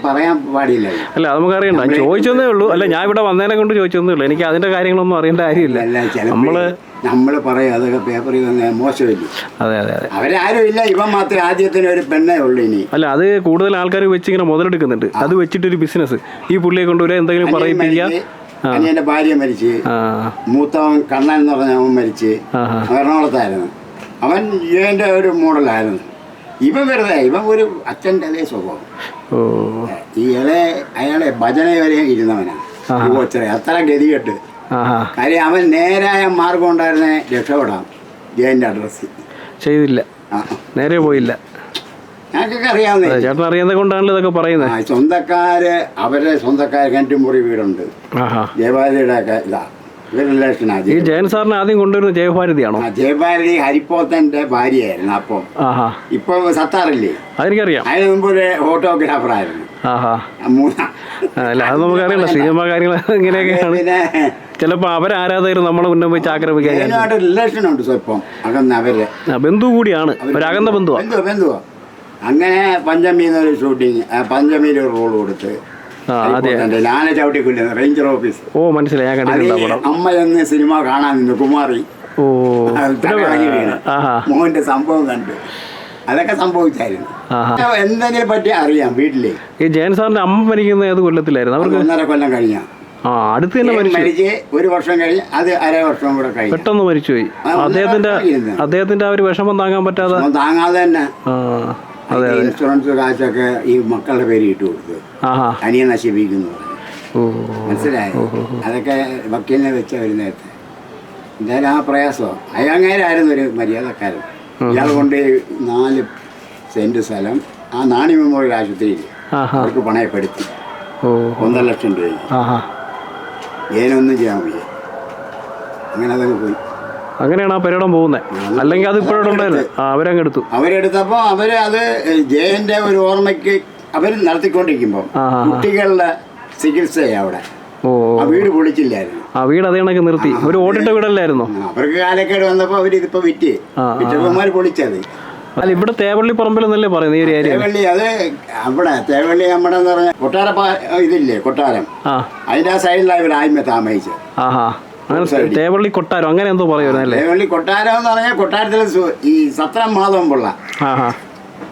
പറയാൻ അല്ല നമുക്കറിയണ്ട നമുക്ക് അറിയണ്ട. ചോദിച്ചതേ ഉള്ളൂ. അല്ല ഞാൻ ഇവിടെ വന്നതിനെ കൊണ്ട് ചോദിച്ചതേ ഉള്ളൂ എനിക്ക് അതിന്റെ കാര്യങ്ങളൊന്നും അറിയേണ്ട കാര്യമില്ല. നമ്മൾ നമ്മൾ പറയും അതൊക്കെ പേപ്പറിൽ വന്ന മോശമില്ല. അതെ അതെ അതെ. അവരാരും ഇല്ല. ഇവൻ മാത്രമേ ആദ്യത്തിന് ഒരു പെണ്ണേ ഉള്ളൂ ഇനി. അല്ല അത് കൂടുതൽ ആൾക്കാർ വെച്ച് ഇങ്ങനെ മുതലെടുക്കുന്നുണ്ട് അത് വെച്ചിട്ടൊരു ബിസിനസ് ഈ പുള്ളിയെ കൊണ്ടുവരാൻ എന്തെങ്കിലും പറയിപ്പിക്കുക. മരിച്ച്, അനിയന്റെ ഭാര്യ മരിച്ച്. മൂത്തവൻ കണ്ണൻ എന്ന് പറഞ്ഞ അവൻ മരിച്ച്. എറണാകുളത്തായിരുന്നു. അവൻ ഇവന്റെ ഒരു മോഡലായിരുന്നു ഇവൻ വെറുതെ ഇവൻ ഒരു അച്ഛന്റെ അതേ സ്വഭാവം. ഈ ഇളയ അയാളെ ഭജന വരെ ഇരുന്നവനാണ് ഈ കൊച്ചറെ അത്ര ഗതികെട്ട്. കാര്യം അവൻ നേരായ മാർഗം ഉണ്ടായിരുന്നെ രക്ഷപ്പെടാം. ജയന്റെ അഡ്രസ് ചെയ്തില്ല. നേരെ പോയില്ല. ഞങ്ങൾക്കൊക്കെ അറിയാവുന്നേ. ചേട്ടൻ ഇതൊക്കെ പറയുന്നത്. സ്വന്തക്കാര് അവരുടെ സ്വന്തക്കാര് കിണറ്റുമുറി വീടുണ്ട്. ദേവാലയുടെ ഒക്കെ ഇതാ. റിലേഷനാ ഈ ജയൻ സാറിനെ ആദ്യം കൊണ്ടുവരുന്ന ജയഭാരതിയാണോ? ജയഭാരതി ഹരിപ്പോത്തന്റെ ഭാര്യയായിരുന്നു അപ്പം. ആഹാ. ഇപ്പൊ സത്താറില്ലേ? അതെനിക്കറിയാം. അതിന് മുമ്പ് ഒരു ഫോട്ടോഗ്രാഫറായിരുന്നു ആഹാ. ആ മൂന്നാം അല്ല അത് നമുക്കറിയില്ല. സിനിമ കാര്യങ്ങൾ ഇങ്ങനെയൊക്കെയാണ്. പിന്നെ ചിലപ്പോൾ അവരാരാധകർ നമ്മളെ മുന്നേ വെച്ച് ആക്രമിക്കാൻ അതിനുമായിട്ട് റിലേഷൻ ഉണ്ട് സ്വല്പം അകന്ന അവർ ആ, ബന്ധു കൂടിയാണ്. ഒരു അകന്ന ബന്ധുവാ. ബന്ധുവോ ബന്ധുവോ. അങ്ങനെ പഞ്ചമിയിൽ ഒരു ഷൂട്ടിങ് പഞ്ചമിയിൽ ഒരു റോൾ കൊടുത്ത് ആ അതെ. ഹരിപ്പോത്തന്റെ ലാന ചവിട്ടിക്കൊല്ലുന്ന റേഞ്ചർ ഓഫീസ്. ഓ മനസ്സിലായി. ഞാൻ കണ്ടിട്ടുണ്ട് അമ്മ എന്ന് സിനിമ കാണാൻ നിന്നു കുമാറി. ഓ. മോഹന്റെ സംഭവം കണ്ട്. അതൊക്കെ സംഭവിച്ചായിരുന്നു. എന്തെങ്കിലും പറ്റി അറിയാം വീട്ടിൽ. ഈ ജയൻ സാറിന്റെ അമ്മ മരിക്കുന്ന ഏത് കൊല്ലത്തിലായിരുന്നു? അവർക്ക് ഒന്നര കൊല്ലം കഴിഞ്ഞ. അടുത്ത് തന്നെ മരിച്ചു. ഒരു വർഷം കഴിഞ്ഞ് അത് അര വർഷം കൂടെ കഴിഞ്ഞു. പെട്ടെന്ന് മരിച്ചുപോയി. അദ്ദേഹത്തിന്റെ അദ്ദേഹത്തിന്റെ ആ ഒരു വിഷമം താങ്ങാൻ പറ്റാതെ. താങ്ങാതെ തന്നെ. ഇൻഷുറൻസ് കാശൊക്കെ ഈ മക്കളുടെ പേര് ഇട്ട് കൊടുത്തു അനിയെ നശിപ്പിക്കുന്നു മനസ്സിലായി? അതൊക്കെ വക്കീലിനെ വെച്ച ഒരു നേരത്തെ. എന്തായാലും ആ പ്രയാസമാണ് അയാങ്ങേരായിരുന്നു ഒരു മര്യാദക്കാരൻ. ഇയാൾ കൊണ്ട് നാല് സെന്റ് സ്ഥലം ആ നാണി മെമ്മോറിയൽ ആശുപത്രിയിൽ അവർക്ക് പണയപ്പെടുത്തി. ഒന്നര ലക്ഷം രൂപ. ആഹാ. ഏനൊന്നും ചെയ്യാൻ വയ്യ. അങ്ങനെ അതങ്ങ് പോയി. അങ്ങനെയാണ് ആ പര്യടം പോകുന്നത് അല്ലെങ്കിൽ അത് ഇപ്പോഴും ഉണ്ടായിരുന്നു അവരങ്ങ് എടുത്തു അവരെടുത്തപ്പോൾ അവർ അത് ജയന്റെ ഒരു ഓർമ്മയ്ക്ക് അവർ നടത്തിക്കൊണ്ടിരിക്കുമ്പോൾ ആഹാ. കുട്ടികളുടെ ചികിത്സയാണ് അവിടെ. ഓ ആ വീട് പൊളിച്ചില്ലായിരുന്നു. ആ വീട് അതേ കണക്ക് നിർത്തി. ഒരു ഓടിട്ട വീടല്ലായിരുന്നു? അവർക്ക് കാലക്കേട് വന്നപ്പോൾ അവർ ഇതിപ്പോ വിറ്റ്. വിറ്റപ്പന്മാർ പൊളിച്ചത്. അല്ല ഇവിടെ തേവള്ളി പറമ്പിൽ എന്നല്ലേ പറയുന്നത് ഈ ഒരു ഏരിയ തേവള്ളി അത് അവിടെ തേവള്ളി നമ്മുടെ എന്ന് പറഞ്ഞാൽ കൊട്ടാര പാ- ഇതില്ലേ കൊട്ടാരം? അതിന്റെ ആ സൈഡിലാണ് ഇവർ ആദ്യമേ താമസിച്ചത്. ആഹാ. തേവള്ളി കൊട്ടാരം അങ്ങനെ എന്തോ പറയുന്നത് തേവള്ളി കൊട്ടാരം എന്ന് പറഞ്ഞാൽ കൊട്ടാരത്തിൽ ഈ സത്രം മാധവൻ പിള്ള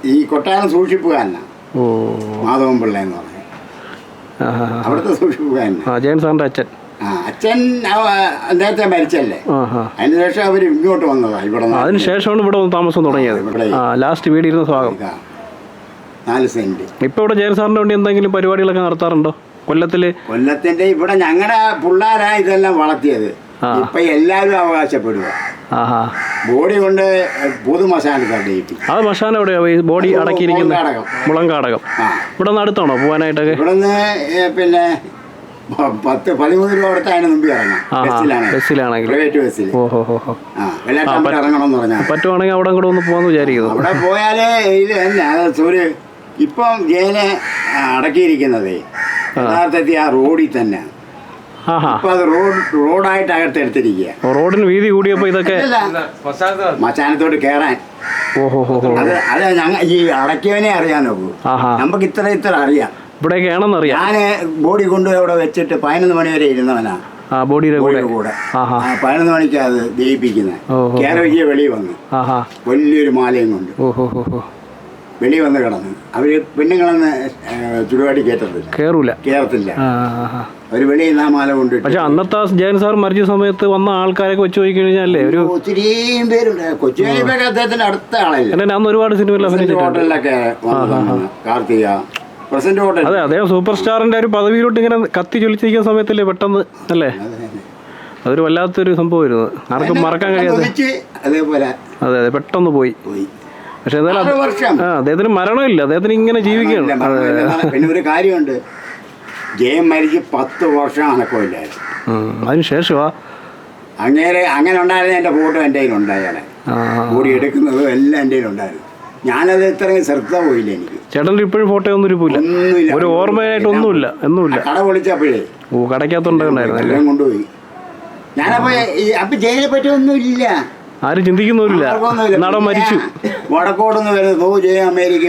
ഈ കൊട്ടാരം സൂക്ഷിപ്പുകാരനാണ് ഓ. മാധവൻ പിള്ള എന്ന് പറഞ്ഞു അവിടുത്തെ സൂക്ഷിപ്പുകാരൻ ജയൻ സാറിന്റെ അച്ഛൻ. അച്ഛൻ നേരത്തെ മരിച്ചല്ലേ? അതിനുശേഷം അതിന് ശേഷം അവർ ഇങ്ങോട്ട് വന്നതാ ഇവിടെ നിന്ന്. അതിന് ശേഷമാണ് ഇവിടെ വന്ന് താമസം തുടങ്ങിയത്. ലാസ്റ്റ് വീട് ഇരുന്ന സ്വാഗതം. നാല് സെന്റ്. ഇപ്പൊ ഇവിടെ ജയൻ സാറിന്റെ വേണ്ടി എന്തെങ്കിലും പരിപാടികളൊക്കെ നടത്താറുണ്ടോ? കൊല്ലത്തിൽ? കൊല്ലത്തിന്റെ ഇവിടെ ഞങ്ങളുടെ പിള്ളേരാ ഇതെല്ലാം വളർത്തിയത്. ആ. ഇപ്പൊ എല്ലാരും അവകാശപ്പെടുക ബോഡി കൊണ്ട് കിട്ടി. അത് മശാന എവിടെയാ? ബോഡി അടക്കിയിരിക്കുന്നത് മുളങ്കാടകം. ആ. ഇവിടെ നിന്ന് അടുത്താണോ പോകാനായിട്ടൊക്കെ ഇവിടുന്ന് പിന്നെ പത്ത് പതിമൂന്ന് രൂപ കൊടുത്ത് അതിന് മുമ്പ് ഇറങ്ങാം. ബസ്സിലാണെങ്കിൽ. പ്രൈവറ്റ് ബസ്സിൽ ആ പറ്റുവാണെങ്കിൽ അവിടെ കൂടെ ഒന്ന് പോകാന്ന് വിചാരിക്കുന്നു. അവിടെ പോയാലേ ഇത് തന്നെ ഒരു ഇപ്പം ജയിലെ അടക്കിയിരിക്കുന്നത് യഥാർത്ഥത്തിൽ ആ റോഡിൽ തന്നെ. ആഹാ. ഇപ്പൊ അത് റോഡ് റോഡായിട്ട് അകത്തെടുത്തിരിക്കുക. റോഡിന് വീതി കൂടിയപ്പോ ഇതൊക്കെ മച്ചാനത്തോട് കേറാൻ. അത് അത് ഞങ്ങൾ ഈ അടക്കിയവനെ അറിയാൻ നോക്കൂ. ആഹാ. നമുക്ക് ഇത്ര ഇത്ര അറിയാം. ഇവിടെ ഞാൻ ബോഡി കൊണ്ടുപോയി അവിടെ വെച്ചിട്ട് പതിനൊന്ന് മണി വരെ ഇരുന്നവനാ. ആ ബോഡിയുടെ കൂടെ. കൂടെ. പതിനൊന്ന് മണിക്ക് അത് ദയിപ്പിക്കുന്നത് കേരളീയ വെളി വന്നു. ആഹാ. വലിയൊരു മാലയും കൊണ്ട്. വെളി വന്ന് കിടന്നു. അവർ പെണ്ണുങ്ങളെന്ന് ചുടുപാടി കയറ്റത്തില്ല കേറൂല. കയറത്തില്ല. അവർ വെളിയിൽ നിന്ന് ആ മാല കൊണ്ട് പക്ഷെ അന്നത്തെ ജയൻ സാർ മരിച്ച സമയത്ത് വന്ന ആൾക്കാരെ വെച്ച് നോക്കി കഴിഞ്ഞാലേ ഒരു ഒത്തിരിയും പേരുണ്ട്. കൊച്ചു അദ്ദേഹത്തിന്റെ അടുത്ത ആളല്ലേ? അന്ന് ഒരുപാട് സിനിമയിൽ ഹോട്ടലിലൊക്കെ കാർത്തിക. പ്രസന്റ് ഹോട്ടൽ അതെ അദ്ദേഹം സൂപ്പർ സ്റ്റാറിന്റെ ഒരു പദവിയിലോട്ട് ഇങ്ങനെ കത്തി ചൊലിച്ചിരിക്കുന്ന സമയത്തല്ലേ പെട്ടെന്ന് അല്ലേ? അതൊരു വല്ലാത്തൊരു സംഭവമായിരുന്നു. ആർക്കും മറക്കാൻ കഴിയാതെ അതേപോലെ അതെ അതെ പെട്ടെന്ന് പോയി. പക്ഷെ ആ അദ്ദേഹത്തിന് മരണമില്ല. അദ്ദേഹത്തിന് ഇങ്ങനെ ജീവിക്കുകയാണ്. പിന്നെ ഒരു കാര്യമുണ്ട്. ജയം മരിച്ച് പത്ത് വർഷം അനക്കമില്ലായിരുന്നു. അതിനുശേഷമാ അതിന് ശേഷമാ? അങ്ങനെ അങ്ങനെ ഉണ്ടായിരുന്ന എന്റെ ഫോട്ടോ എന്റെ കയ്യിലുണ്ടായാലെ കൂടി എടുക്കുന്നതും എല്ലാം എന്റെ കയ്യിലുണ്ടായിരുന്നു. ഞാനത് ഇത്രയും ശ്രദ്ധ പോയില്ല എനിക്ക്. ചേട്ടന്റെ ഇപ്പോഴും ഫോട്ടോ ഒന്നും ഇരിപ്പില്ല ഒരു ഓർമ്മയായിട്ട് ഒന്നുമില്ല ഒന്നുമില്ല. കട പൊളിച്ചപ്പോഴേ. ഓ കടയ്ക്കകത്തുണ്ടായിരുന്നു എല്ലാം കൊണ്ടുപോയി. ഞാനപ്പോ അപ്പൊ ജയിലെ പറ്റി ഒന്നുമില്ല. ആരും ചിന്തിക്കുന്നവരില്ല. നടൻ മരിച്ചു. വടക്കോടുന്ന് വരുന്നത് അമേരിക്ക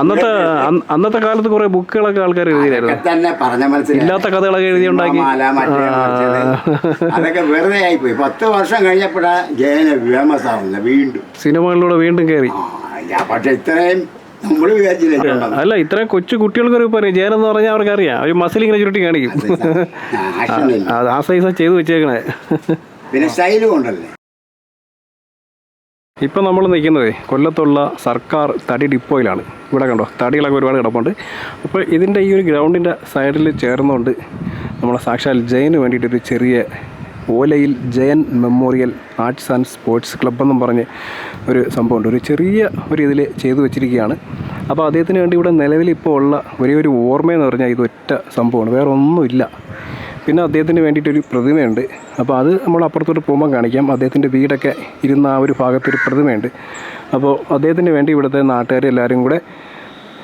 അന്നത്തെ അന്ന് അന്നത്തെ കാലത്ത് കുറെ ബുക്കുകളൊക്കെ ആൾക്കാർ എഴുതിയായിരുന്നു തന്നെ പറഞ്ഞ മനസ്സിലായി. ഇല്ലാത്ത കഥകളൊക്കെ എഴുതി ഉണ്ടാക്കി. മാല, മറ്റേ മറിച്ചത്. അതൊക്കെ വെറുതെ ആയിപ്പോയി. പത്ത് വർഷം കഴിഞ്ഞപ്പോഴാ ജയനെ ഫേമസ് ആവുന്നത് വീണ്ടും. സിനിമകളിലൂടെ വീണ്ടും കയറി. പക്ഷെ ഇത്രയും അല്ല ഇത്ര കൊച്ചു കുട്ടികൾക്കൊരു പറയും ജയൻ എന്ന് പറഞ്ഞാൽ അവർക്ക് അറിയാം ഒരു മസിൽ ഇങ്ങനെ ചുരുട്ടി കാണിക്കും. ആ സൈസാ ചെയ്ത് വെച്ചേക്കണേ. പിന്നെ സ്റ്റൈലും ഉണ്ടല്ലേ? ഇപ്പം നമ്മൾ നിൽക്കുന്നത് കൊല്ലത്തുള്ള സർക്കാർ തടി ഡിപ്പോയിലാണ്. ഇവിടെ കണ്ടോ തടികളൊക്കെ ഒരുപാട് കിടപ്പുണ്ട്. അപ്പോൾ ഇതിന്റെ ഈ ഒരു ഗ്രൗണ്ടിന്റെ സൈഡിൽ ചേർന്നുകൊണ്ട് നമ്മളെ സാക്ഷാൽ ജയന് വേണ്ടിയിട്ടൊരു ചെറിയ ഓലയിൽ Jayan memorial arts and sports club എന്നും പറഞ്ഞ് ഒരു സംഭവമുണ്ട്. ഒരു ചെറിയ ഒരു ഇതിൽ ചെയ്തു വെച്ചിരിക്കുകയാണ്. അപ്പോൾ അദ്ദേഹത്തിന് വേണ്ടി ഇവിടെ നിലവിൽ ഇപ്പോൾ ഉള്ള ഒരേ ഒരു ഓർമ്മയെന്ന് പറഞ്ഞാൽ ഇതൊറ്റ സംഭവമാണ്. വേറെ ഒന്നുമില്ല പിന്നെ അദ്ദേഹത്തിന് വേണ്ടിയിട്ടൊരു പ്രതിമയുണ്ട്. അപ്പോൾ അത് നമ്മൾ അപ്പുറത്തോട്ട് പോകുമ്പോൾ കാണിക്കാം. അദ്ദേഹത്തിന്റെ വീടൊക്കെ ഇരുന്ന ആ ഒരു ഭാഗത്തൊരു പ്രതിമയുണ്ട്. അപ്പോൾ അദ്ദേഹത്തിന് വേണ്ടി ഇവിടുത്തെ നാട്ടുകാർ എല്ലാവരും കൂടെ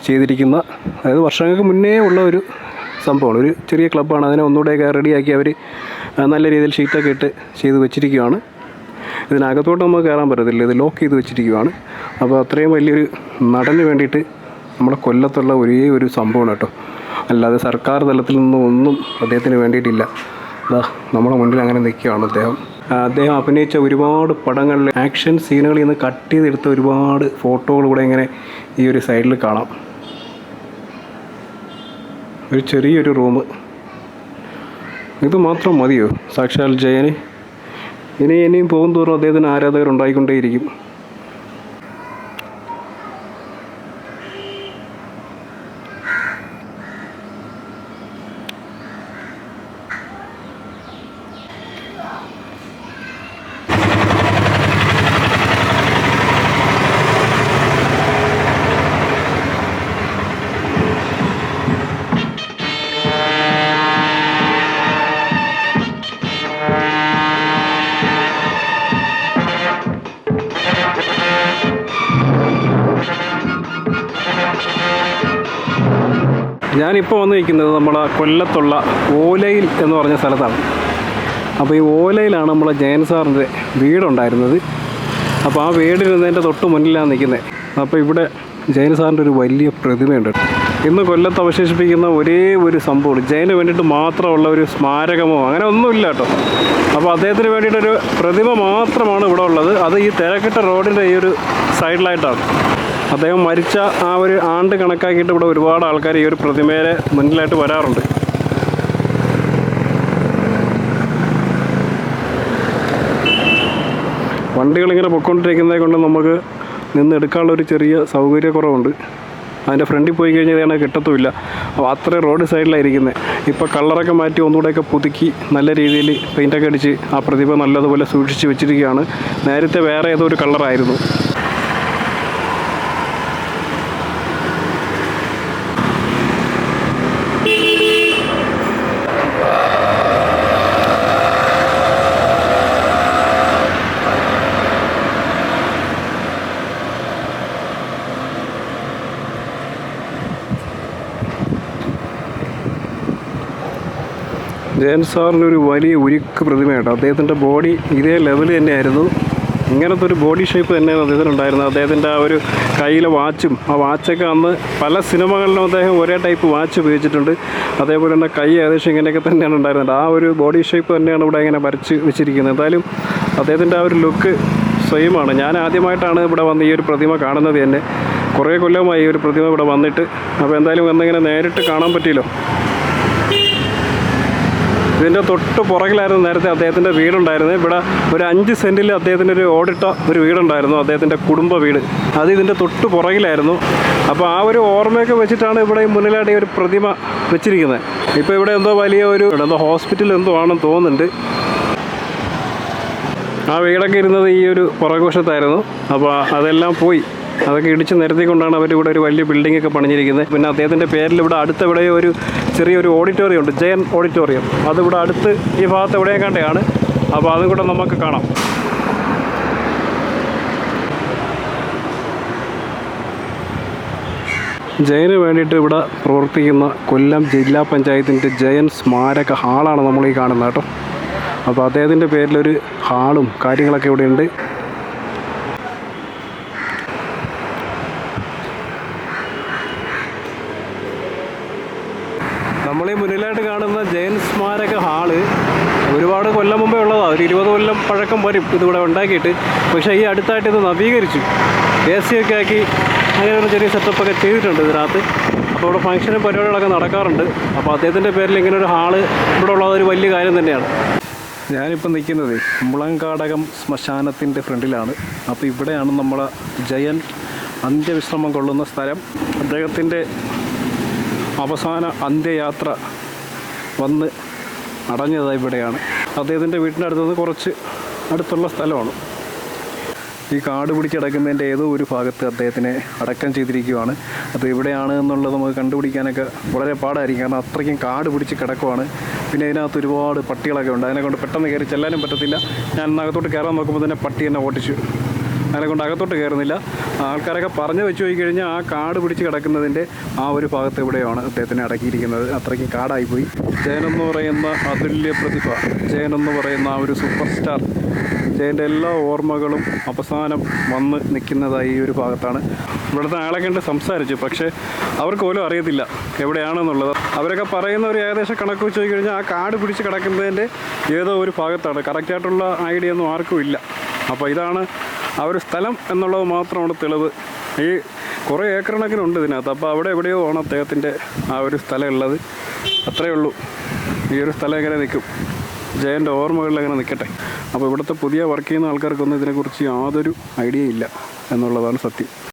ചെയ്തിരിക്കുന്ന അതായത് വർഷങ്ങൾക്ക് മുന്നേ ഉള്ള ഒരു സംഭവമാണ്. ഒരു ചെറിയ ക്ലബ്ബാണ്. അതിനെ ഒന്നുകൂടെയൊക്കെ റെഡിയാക്കി അവർ നല്ല രീതിയിൽ ഷീറ്റൊക്കെ ഇട്ട് ചെയ്ത് വെച്ചിരിക്കുകയാണ്. ഇതിനകത്തോട്ട് നമുക്ക് കയറാൻ പറ്റത്തില്ല. ഇത് ലോക്ക് ചെയ്ത് വെച്ചിരിക്കുകയാണ്. അപ്പോൾ അത്രയും വലിയൊരു നടന് വേണ്ടിയിട്ട് നമ്മുടെ കൊല്ലത്തുള്ള ഒരേ ഒരു സംഭവമാണ് കേട്ടോ. അല്ലാതെ സർക്കാർ തലത്തിൽ നിന്നും ഒന്നും അദ്ദേഹത്തിന് വേണ്ടിയിട്ടില്ല. അതാ നമ്മുടെ മുന്നിൽ അങ്ങനെ നിൽക്കുകയാണ് അദ്ദേഹം. അദ്ദേഹം അഭിനയിച്ച ഒരുപാട് പടങ്ങളിൽ ആക്ഷൻ സീനുകളിൽ നിന്ന് കട്ട് ചെയ്തെടുത്ത ഒരുപാട് ഫോട്ടോകൾ ഇങ്ങനെ ഈ ഒരു സൈഡിൽ കാണാം. ഒരു ചെറിയൊരു റൂം. ഇത് മാത്രം മതിയോ? സാക്ഷാൽ ജയന്. ഇനി ഇനിയും പോകും തോറും അദ്ദേഹത്തിന് ആരാധകർ ഉണ്ടായിക്കൊണ്ടേയിരിക്കും. ഞാനിപ്പോൾ വന്ന് നിൽക്കുന്നത് നമ്മുടെ കൊല്ലത്തുള്ള ഓലയിൽ എന്ന് പറഞ്ഞ സ്ഥലത്താണ്. അപ്പോൾ ഈ ഓലയിലാണ് നമ്മളെ ജയൻ സാറിന്റെ വീടുണ്ടായിരുന്നത്. അപ്പോൾ ആ വീടിരുന്നതിന്റെ തൊട്ട് മുന്നിലാണ് നിൽക്കുന്നത്. അപ്പോൾ ഇവിടെ ജയൻ സാറിന്റെ ഒരു വലിയ പ്രതിമയുണ്ട്. ഇന്ന് കൊല്ലത്ത് അവശേഷിപ്പിക്കുന്ന ഒരേ ഒരു സംഭവമാണ്. ജയന് വേണ്ടിയിട്ട് മാത്രമുള്ള ഒരു സ്മാരകമോ അങ്ങനെ ഒന്നുമില്ല കേട്ടോ. അപ്പോൾ അദ്ദേഹത്തിന് വേണ്ടിയിട്ടൊരു പ്രതിമ മാത്രമാണ് ഇവിടെ ഉള്ളത്. അത് ഈ തിരക്കിട്ട റോഡിന്റെ ഈ ഒരു സൈഡിലായിട്ടാണ്. അദ്ദേഹം മരിച്ച ആ ഒരു ആണ്ട് കണക്കാക്കിയിട്ട് ഇവിടെ ഒരുപാട് ആൾക്കാർ ഈ ഒരു പ്രതിമയുടെ മുന്നിലായിട്ട് വരാറുണ്ട്. വണ്ടികളിങ്ങനെ പൊയ്ക്കൊണ്ടിരിക്കുന്നത് കൊണ്ട് നമുക്ക് നിന്ന് എടുക്കാനുള്ള ഒരു ചെറിയ സൗകര്യക്കുറവുണ്ട് അതിന്റെ ഫ്രണ്ടിൽ പോയി കഴിഞ്ഞാൽ ഇതാണ് കിട്ടത്തുമില്ല. അപ്പോൾ അത്രയും റോഡ് സൈഡിലായിരിക്കുന്നത് ഇപ്പോൾ കളറൊക്കെ മാറ്റി ഒന്നുകൂടെയൊക്കെ പുതുക്കി നല്ല രീതിയിൽ പെയിന്റൊക്കെ അടിച്ച് ആ പ്രതിഭ നല്ലതുപോലെ സൂക്ഷിച്ച് വെച്ചിരിക്കുകയാണ്. നേരത്തെ വേറെ ഏതോ ഒരു കളറായിരുന്നു സാറിന്റെ ഒരു വലിയ ഉരുക്ക് പ്രതിമയാണ് അദ്ദേഹത്തിന്റെ ബോഡി ഇതേ ലെവൽ തന്നെയായിരുന്നു. ഇങ്ങനത്തെ ഒരു ബോഡി ഷേപ്പ് തന്നെയാണ് അദ്ദേഹത്തിന് ഉണ്ടായിരുന്നത്. അദ്ദേഹത്തിന്റെ ആ ഒരു കയ്യിലെ വാച്ചും ആ വാച്ചൊക്കെ അന്ന് പല സിനിമകളിലും അദ്ദേഹം ഒരേ ടൈപ്പ് വാച്ച് ഉപയോഗിച്ചിട്ടുണ്ട്. അതേപോലെ തന്നെ കൈ ഏകദേശം ഇങ്ങനെയൊക്കെ തന്നെയാണ് ഉണ്ടായിരുന്നത്. ആ ഒരു ബോഡി ഷേപ്പ് തന്നെയാണ് ഇവിടെ ഇങ്ങനെ വരച്ച് വെച്ചിരിക്കുന്നത്. എന്തായാലും അദ്ദേഹത്തിന്റെ ആ ഒരു ലുക്ക് സെയിമാണ് ഞാൻ ആദ്യമായിട്ടാണ് ഇവിടെ വന്ന് ഈ ഒരു പ്രതിമ കാണുന്നത് തന്നെ കുറേ കൊല്ലമായി ഈ ഒരു പ്രതിമ ഇവിടെ വന്നിട്ട്. അപ്പോൾ എന്തായാലും വന്നിങ്ങനെ നേരിട്ട് കാണാൻ പറ്റിയല്ലോ. ഇതിന്റെ തൊട്ട് പുറകിലായിരുന്നു നേരത്തെ അദ്ദേഹത്തിന്റെ വീടുണ്ടായിരുന്നത്. ഇവിടെ ഒരു അഞ്ച് സെന്റിൽ അദ്ദേഹത്തിന്റെ ഒരു ഓടിട്ട ഒരു വീടുണ്ടായിരുന്നു അദ്ദേഹത്തിന്റെ കുടുംബ വീട്. അത് ഇതിന്റെ തൊട്ട് പുറകിലായിരുന്നു. അപ്പോൾ ആ ഒരു ഓർമ്മയൊക്കെ വെച്ചിട്ടാണ് ഇവിടെ ഈ മുന്നിലായിട്ട് ഒരു പ്രതിമ വെച്ചിരിക്കുന്നത്. ഇപ്പോൾ ഇവിടെ എന്തോ വലിയ ഒരു എന്തോ ഹോസ്പിറ്റൽ എന്തോ ആണെന്ന് തോന്നുന്നുണ്ട്. ആ വീടൊക്കെ ഇരുന്നത് ഈ ഒരു പുറകോശത്തായിരുന്നു അപ്പോൾ അതെല്ലാം പോയി. അതൊക്കെ ഇടിച്ച് നിരത്തിക്കൊണ്ടാണ് അവർ ഇവിടെ ഒരു വലിയ ബിൽഡിംഗ് ഒക്കെ പണിഞ്ഞിരിക്കുന്നത്. പിന്നെ അദ്ദേഹത്തിന്റെ പേരിൽ ഇവിടെ അടുത്ത് ഇവിടെ ഒരു ചെറിയൊരു ഓഡിറ്റോറിയം ഉണ്ട് ജയൻ ഓഡിറ്റോറിയം അത് ഇവിടെ അടുത്ത് ഈ ഭാഗത്ത് എവിടെയും കണ്ടെയാണ് അപ്പോൾ അതും കൂടെ നമുക്ക് കാണാം. ജയന് വേണ്ടിയിട്ട് ഇവിടെ പ്രവർത്തിക്കുന്ന കൊല്ലം ജില്ലാ പഞ്ചായത്തിന്റെ ജയൻ സ്മാരക ഹാളാണ് നമ്മൾ ഈ കാണുന്നത് കേട്ടോ. അപ്പോൾ അദ്ദേഹത്തിന്റെ പേരിലൊരു ഹാളും കാര്യങ്ങളൊക്കെ ഇവിടെ ഉണ്ട് നമ്മൾ ഈ മുന്നിലായിട്ട് കാണുന്ന ജയൻ സ്മാരക ഹാൾ ഒരുപാട് കൊല്ലം മുമ്പേ ഉള്ളതാണ് ഒരു ഇരുപത് കൊല്ലം പഴക്കം വരും. ഇതിവിടെ ഉണ്ടാക്കിയിട്ട്. പക്ഷേ ഈ അടുത്തായിട്ട് ഇത് നവീകരിച്ചു. എ സി ഒക്കെ ആക്കി അങ്ങനെ ഒരു ചെറിയ സെറ്റപ്പൊക്കെ ചെയ്തിട്ടുണ്ട് ഇതിനകത്ത്. അപ്പോൾ ഇവിടെ ഫംഗ്ഷനും പരിപാടികളൊക്കെ നടക്കാറുണ്ട്. അപ്പോൾ അദ്ദേഹത്തിന്റെ പേരിൽ ഇങ്ങനെ ഒരു ഹാൾ ഇവിടെ ഉള്ളത് ഒരു വലിയ കാര്യം തന്നെയാണ്. ഞാനിപ്പോൾ നിൽക്കുന്നത് മുളങ്കാടകം ശ്മശാനത്തിന്റെ ഫ്രണ്ടിലാണ്. അപ്പോൾ ഇവിടെയാണ് നമ്മളെ ജയൻ അന്ത്യവിശ്രമം കൊള്ളുന്ന സ്ഥലം. അദ്ദേഹത്തിന്റെ അവസാന അന്ത്യയാത്ര വന്ന് അടഞ്ഞത് ഇവിടെയാണ്. അദ്ദേഹത്തിന്റെ വീട്ടിന്റെ അടുത്ത് നിന്ന് കുറച്ച് അടുത്തുള്ള സ്ഥലമാണ്. ഈ കാട് പിടിച്ചടക്കുന്നതിന്റെ ഏതോ ഒരു ഭാഗത്ത് അദ്ദേഹത്തിനെ അടക്കം ചെയ്തിരിക്കുകയാണ്. അത് എവിടെയാണ് എന്നുള്ളത് നമുക്ക് കണ്ടുപിടിക്കാനൊക്കെ വളരെ പാടായിരിക്കും. കാരണം അത്രയ്ക്കും കാട് പിടിച്ച് കിടക്കുവാണ്. പിന്നെ അതിനകത്ത് ഒരുപാട് പട്ടികളൊക്കെ ഉണ്ട്. അതിനെ കൊണ്ട് പെട്ടെന്ന് കയറി ചെല്ലാനും പറ്റത്തില്ല. ഞാൻ ഇന്ന് അകത്തോട്ട് കയറാൻ നോക്കുമ്പോൾ തന്നെ പട്ടി എന്നെ ഓട്ടിച്ചു. അതിനെ കൊണ്ട് അകത്തോട്ട് കയറുന്നില്ല. ആൾക്കാരൊക്കെ പറഞ്ഞു വെച്ച് പോയി കഴിഞ്ഞാൽ ആ കാട് പിടിച്ച് കിടക്കുന്നതിന്റെ ആ ഒരു ഭാഗത്ത് എവിടെയാണ് അദ്ദേഹത്തിനെ അടക്കിയിരിക്കുന്നത്. അത്രയ്ക്ക് കാടായിപ്പോയി. ജയനെന്ന് പറയുന്ന അതുല്യ പ്രതിഭ ജയനെന്ന് പറയുന്ന ആ ഒരു സൂപ്പർ സ്റ്റാർ ജയന്റെ എല്ലാ ഓർമ്മകളും അവസാനം വന്ന് നിൽക്കുന്നതായി ഈ ഒരു ഭാഗത്താണ്. ഇവിടുത്തെ ആളെ കണ്ട് സംസാരിച്ചു പക്ഷേ അവർക്ക് പോലും അറിയത്തില്ല എവിടെയാണെന്നുള്ളത്. അവരൊക്കെ പറയുന്ന ഒരു ഏകദേശ കണക്ക് വെച്ച് കഴിഞ്ഞാൽ ആ കാട് പിടിച്ച് കിടക്കുന്നതിന്റെ ഏതോ ഒരു ഭാഗത്താണ്. കറക്റ്റായിട്ടുള്ള ഐഡിയ ഒന്നും ആർക്കും ഇല്ല. അപ്പോൾ ഇതാണ് ആ ഒരു സ്ഥലം എന്നുള്ളത് മാത്രമാണ് തെളിവ്. ഈ കുറേ ഏക്കറണക്കിനുണ്ട് ഇതിനകത്ത്. അപ്പോൾ അവിടെ എവിടെയോ ആണ് അദ്ദേഹത്തിന്റെ ആ ഒരു സ്ഥലം ഉള്ളത്. അത്രയേ ഉള്ളൂ. ഈ ഒരു സ്ഥലം എങ്ങനെ നിൽക്കും? ജയന്റെ ഓർമ്മകളിൽ എങ്ങനെ നിൽക്കട്ടെ? അപ്പോൾ ഇവിടുത്തെ പുതിയ വർക്ക് ചെയ്യുന്ന ആൾക്കാർക്കൊന്നും ഇതിനെക്കുറിച്ച് യാതൊരു ഐഡിയ ഇല്ല എന്നുള്ളതാണ് സത്യം.